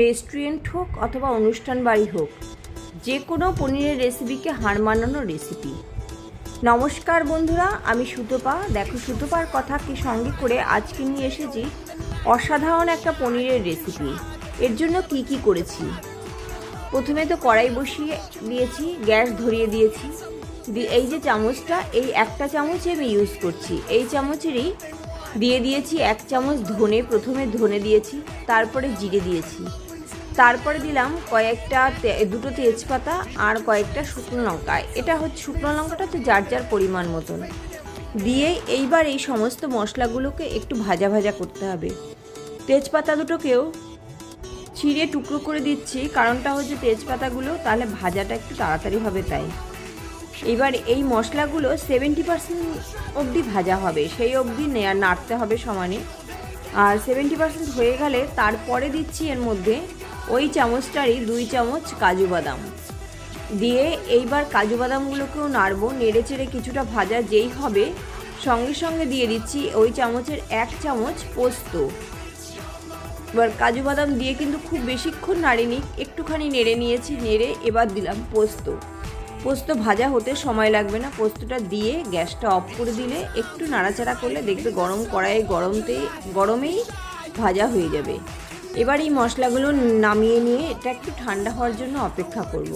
Restaurant হোক অথবা অনুষ্ঠান বাড়ি হোক যে কোনো পনিরের রেসিপিকে হার মানানো রেসিপি নমস্কার বন্ধুরা, আমি সুতপা। দেখো সুতপার কথাকে সঙ্গে করে আজকে নিয়ে এসেছি অসাধারণ একটা পনিরের রেসিপি এর জন্য কি কি করেছি? প্রথমে তো কড়াই বসিয়ে দিয়েছি, গ্যাস ধরিয়ে দিয়েছি। এই যে চামচটা, এই একটা চামচই আমি ইউজ করছি। এই চামচেরই দিয়ে দিয়েছি এক চামচ ধনে, প্রথমে ধনে দিয়েছি, তারপরে জিরে দিয়েছি। তারপরে দিলাম কয়েকটা দুটো তেজপাতা আর কয়েকটা শুকনো লঙ্কা। এটা হচ্ছে শুকনো লঙ্কাটা হচ্ছে যার যার পরিমাণ মতন। দিয়ে এইবার এই সমস্ত মশলাগুলোকে একটু ভাজা ভাজা করতে হবে। তেজপাতা দুটোকেও ছিঁড়ে টুকরো করে দিচ্ছি। কারণটা হচ্ছে তেজপাতাগুলো, তাহলে ভাজাটা একটু তাড়াতাড়ি হবে তাই। এবার এই মশলাগুলো সেভেন্টি পার্সেন্ট অবধি ভাজা হবে। সেই অবধি নেয়া- নাড়তে হবে সমানে। আর সেভেন্টি পার্সেন্ট হয়ে গেলে তারপরে দিচ্ছি এর মধ্যে ওই চামচটারই দুই চামচ কাজু বাদাম। দিয়ে এইবার কাজু বাদামগুলোকেও নাড়বো, নেড়ে চেড়ে কিছুটা ভাজা যেই হবে, সঙ্গে সঙ্গে দিয়ে দিচ্ছি ওই চামচের এক চামচ পোস্ত। এবার কাজু বাদাম দিয়ে কিন্তু খুব বেশিক্ষণ নাড়িনি, একটুখানি নেড়ে নিয়েছি, নেড়ে এবার দিলাম পোস্ত। পোস্ত ভাজা হতে সময় লাগবে না, পোস্তটা দিয়ে গ্যাসটা অফ করে দিলে একটু নাড়াচাড়া করলে দেখবে গরম কড়াইয়ে গরমতেই, গরমেই ভাজা হয়ে যাবে। এবার এই মশলাগুলো নামিয়ে নিয়ে এটা একটু ঠান্ডা হওয়ার জন্য অপেক্ষা করব।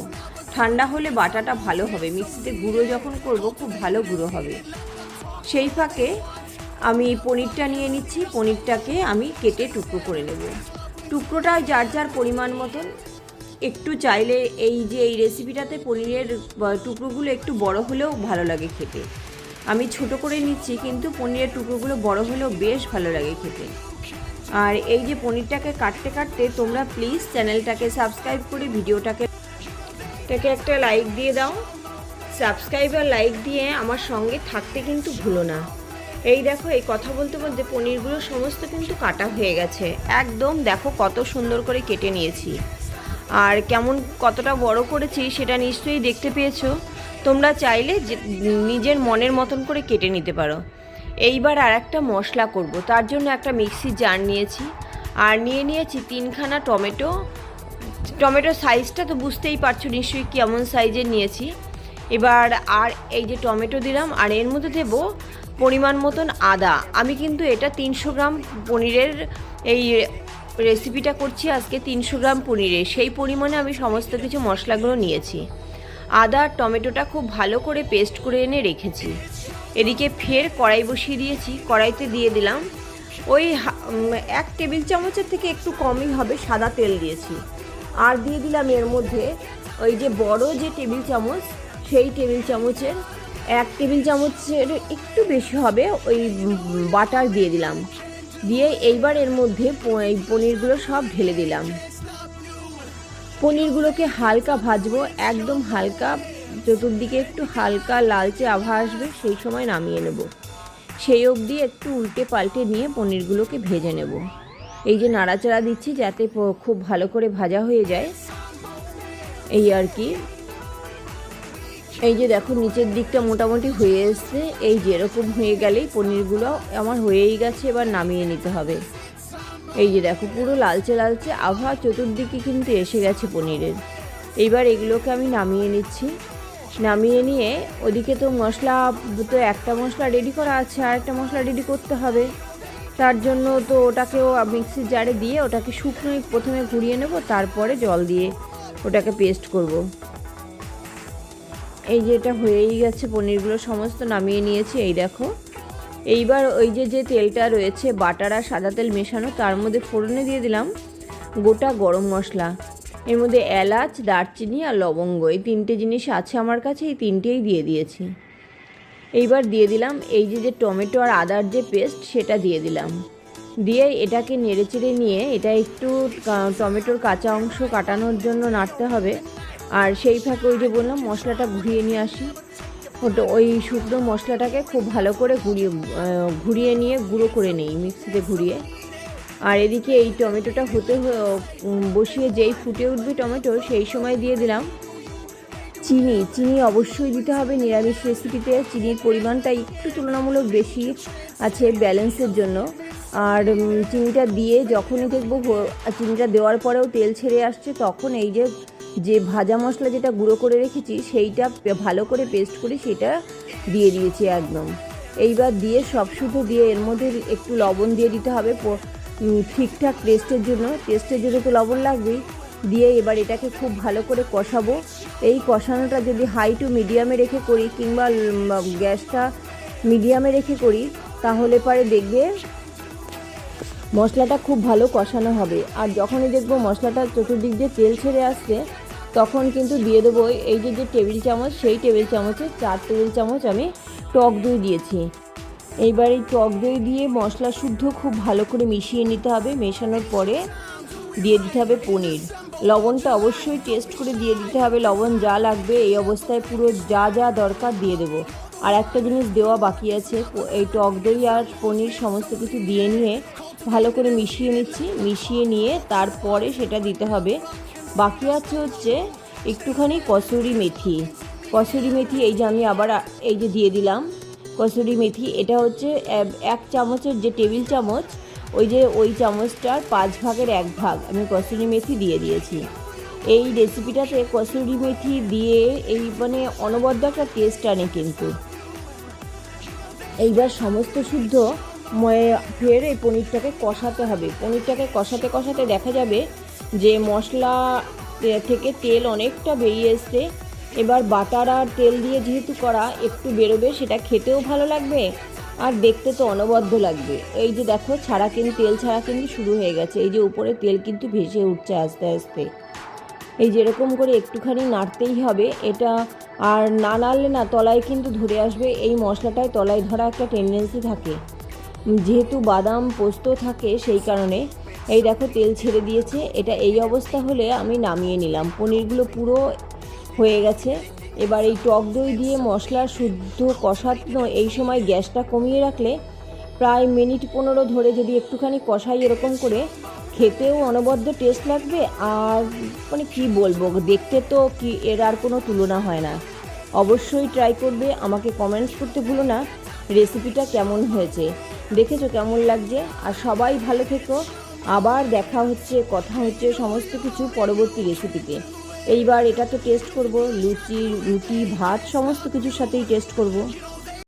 ঠান্ডা হলে বাটাটা ভালো হবে। মিক্সিতে গুঁড়ো যখন করব, খুব ভালো গুঁড়ো হবে। সেই ফাঁকে আমি পনিরটা নিয়ে নিচ্ছি। পনিরটাকে আমি কেটে টুকরো করে নেব। টুকরোটা যার যার পরিমাণ মতন। একটু চাইলে এই যে এই রেসিপিটাতে পনিরের টুকরোগুলো একটু বড় হলেও ভালো লাগে খেতে। আমি ছোট করে নিচ্ছি, কিন্তু পনিরের টুকরোগুলো বড় হলেও বেশ ভালো লাগে খেতে। আর এই যে পনিরটাকে কাটতে কাটতে তোমরা প্লিজ চ্যানেলটাকে সাবস্ক্রাইব করে ভিডিওটাকে এটাকে একটা লাইক দিয়ে দাও। সাবস্ক্রাইব আর লাইক দিয়ে আমার সঙ্গে থাকতে কিন্তু ভুলো না। এই দেখো, এই কথা বলতে বলতে পনিরগুলো সমস্ত কিন্তু কাটা হয়ে গেছে। একদম দেখো কত সুন্দর করে কেটে নিয়েছি। আর কেমন কতটা বড় করেছি সেটা নিশ্চয়ই দেখতে পেয়েছ। তোমরা চাইলে নিজের মনের মতন করে কেটে নিতে পারো। এইবার আর একটা মশলা করব। তার জন্য একটা মিক্সির জার নিয়েছি। আর নিয়ে নিয়েছি তিনখানা টমেটো। টমেটোর সাইজটা তো বুঝতেই পারছ নিশ্চয়ই কেমন সাইজের নিয়েছি। এবার আর এই যে টমেটো দিলাম, আর এর মধ্যে দেবো পরিমাণ মতন আদা। আমি কিন্তু এটা তিনশো গ্রাম পনিরের এই রেসিপিটা করছি আজকে তিনশো গ্রাম পনিরে। সেই পরিমাণে আমি সমস্ত কিছু মশলাগুলো নিয়েছি। আদা আর টমেটোটা খুব ভালো করে পেস্ট করে এনে রেখেছি। এদিকে ফের কড়াই বসিয়ে দিয়েছি, কড়াইতে দিয়ে দিলাম। ওই এক টেবিল চামচের থেকে একটু কমই হবে, সাদা তেল দিয়েছি। আর দিয়ে দিলাম এর মধ্যে ওই যে বড় যে টেবিল চামচ, সেই টেবিল চামচের এক টেবিল চামচের একটু বেশি হবে, ওই বাটার দিয়ে দিলাম। দিয়ে এইবার এর মধ্যে এই পনিরগুলো সব ঢেলে দিলাম। পনিরগুলোকে হালকা ভাজবো, একদম হালকা চতুর্দিকে একটু হালকা লালচে আভা আসবে, সেই সময় নামিয়ে নেব। সেই অবধি একটু উল্টে পাল্টে নিয়ে পনিরগুলোকে ভেজে নেব। এই যে নাড়াচাড়া দিচ্ছি যাতে খুব ভালো করে ভাজা হয়ে যায়, এই আর কি। এই যে দেখো নিচের দিকটা মোটামুটি হয়ে এসছে, এই যে এরকম হয়ে গেলেই পনিরগুলো আমার হয়েই গেছে, এবার নামিয়ে নিতে হবে। এই যে দেখো পুরো লালচে লালচে আভা চতুর্দিকে কিন্তু এসে গেছে পনিরের। এইবার এগুলোকে আমি নামিয়ে নিচ্ছি। নামিয়ে নিয়ে ওদিকে তো মশলা তো একটা মশলা রেডি করা আছে, আর একটা মশলা রেডি করতে হবে। তার জন্য তো ওটাকেও মিক্সির জারে দিয়ে ওটাকে শুকনোই প্রথমে ঘুরিয়ে নেব, তারপরে জল দিয়ে ওটাকে পেস্ট করব। এই যে এটা হয়েই গেছে পনিরগুলো সমস্ত নামিয়ে নিয়েছি, এই দেখো। এইবার ওই যে যে তেলটা রয়েছে, বাটার আর সাদা তেল মেশানো, তার মধ্যে ফোড়নে দিয়ে দিলাম গোটা গরম মশলা। এর মধ্যে এলাচ, দারচিনি আর লবঙ্গ, এই তিনটে জিনিস আছে আমার কাছে, এই তিনটেই দিয়ে দিয়েছি। এইবার দিয়ে দিলাম এই যে যে টমেটো আর আদার যে পেস্ট, সেটা দিয়ে দিলাম। দিয়ে এটাকে নেড়েচেড়ে নিয়ে এটা একটু টমেটোর কাঁচা অংশ কাটানোর জন্য নাড়তে হবে। আর সেই ফাঁকে ওই যে বললাম, মশলাটা ঘুরিয়ে নিয়ে আসি। ওটা, ওই শুকনো মশলাটাকে খুব ভালো করে ঘুরিয়ে ঘুরিয়ে নিয়ে গুঁড়ো করে নেই, মিক্সিতে ঘুরিয়ে। আর এদিকে এই টমেটোটা হতে বসিয়ে যেই ফুটে উঠবে টমেটো সেই সময় দিয়ে দিলাম চিনি। চিনি অবশ্যই দিতে হবে, নিরামিষ রেসিপিতে চিনির পরিমাণটা একটু তুলনামূলক বেশি আছে ব্যালেন্সের জন্য। আর চিনিটা দিয়ে যখনই দেখব চিনিটা দেওয়ার পরেও তেল ছেড়ে আসছে, তখন এই যে যে ভাজা মশলা যেটা গুঁড়ো করে রেখেছি, সেইটা ভালো করে পেস্ট করে সেটা দিয়ে দিয়েছি একদম। এইবার দিয়ে সব শুধু দিয়ে এর মধ্যে একটু লবণ দিয়ে দিতে হবে ঠিকঠাক টেস্টের জন্য টেস্টের জন্য তো লবণ লাগবেই। দিয়ে এবার এটাকে খুব ভালো করে কষাবো। এই কষানোটা যদি হাই টু মিডিয়ামে রেখে করি কিংবা গ্যাসটা মিডিয়ামে রেখে করি, তাহলে পরে দেখবে মশলাটা খুব ভালো কষানো হবে। আর যখনই দেখব মশলাটা চতুর্দিক দিয়ে তেল ছেড়ে আসছে, তখন কিন্তু দিয়ে দেবো এই যে যে টেবিল চামচ, সেই টেবিল চামচে চার টেবিল চামচ আমি টক দই দিয়েছি। এইবার এই টক দই দিয়ে মশলা শুদ্ধ খুব ভালো করে মিশিয়ে নিতে হবে। মেশানোর পরে দিয়ে দিতে হবে পনির। লবণটা অবশ্যই টেস্ট করে দিয়ে দিতে হবে। লবণ যা লাগবে এই অবস্থায় পুরো যা যা দরকার দিয়ে দেবো। আর একটা জিনিস দেওয়া বাকি আছে এই টক দই আর পনির সমস্ত কিছু দিয়ে নিয়ে ভালো করে মিশিয়ে নিচ্ছি। মিশিয়ে নিয়ে তারপরে সেটা দিতে হবে। বাকি আছে হচ্ছে একটুখানি কসুরি মেথি। কসুরি মেথি এই যে আমি আবার এই যে দিয়ে দিলাম। কসুরি মেথি, এটা হচ্ছে এক- চামচের যে টেবিল চামচ, ওই যে ওই চামচটার পাঁচ ভাগের এক ভাগ আমি কসুরি মেথি দিয়ে দিয়েছি। এই রেসিপিটাতে কসুরি মেথি দিয়ে এই মানে অনবদ্য একটা টেস্ট আনে কিন্তু। এইবার সমস্ত শুদ্ধ ফের এই পনিরটাকে কষাতে হবে। পনিরটাকে কষাতে কষাতে দেখা যাবে যে মশলা থেকে তেল অনেকটা বেরিয়ে এসছে। এবার বাটার আর তেল দিয়ে যেহেতু করা একটু বেরোবে, সেটা খেতেও ভালো লাগবে আর দেখতে তো অনবদ্য লাগবে। এই যে দেখো ছাড়া কিন্তু তেল ছাড়া কিন্তু শুরু হয়ে গেছে। এই যে উপরে তেল কিন্তু ভেসে উঠছে আস্তে আস্তে। এই যেরকম করে একটুখানি নাড়তেই হবে। এটা আর না নাড়লে না, তলায় কিন্তু ধরে আসবে। এই মশলাটায় তলায় ধরা একটা টেন্ডেন্সি থাকে। যেহেতু বাদাম পোস্ত থাকে সেই কারণে। এই দেখো, তেল ছেড়ে দিয়েছে। এটা এই অবস্থা হলে আমি নামিয়ে নিলাম। পনিরগুলো পুরো হয়ে গেছে। এবার এই টক দই দিয়ে মশলার শুদ্ধ কষানো এই সময় গ্যাসটা কমিয়ে রাখলে প্রায় মিনিট পনেরো ধরে যদি একটুখানি কষাই এরকম করে, খেতেও অনবদ্য টেস্ট লাগবে আর মানে কি বলব, দেখতে তো কি এর আর কোনো তুলনা হয় না। অবশ্যই ট্রাই করবে, আমাকে কমেন্টস করতে ভুলো না রেসিপিটা কেমন হয়েছে, দেখেছ কেমন লাগছে। আর সবাই ভালো থেকো, আবার দেখা হচ্ছে, কথা হচ্ছে সমস্ত কিছু পরবর্তী রেসিপিতে এইবার এটা তো টেস্ট করব লুচি রুটি ভাত সমস্ত কিছুর সাথেই টেস্ট করব।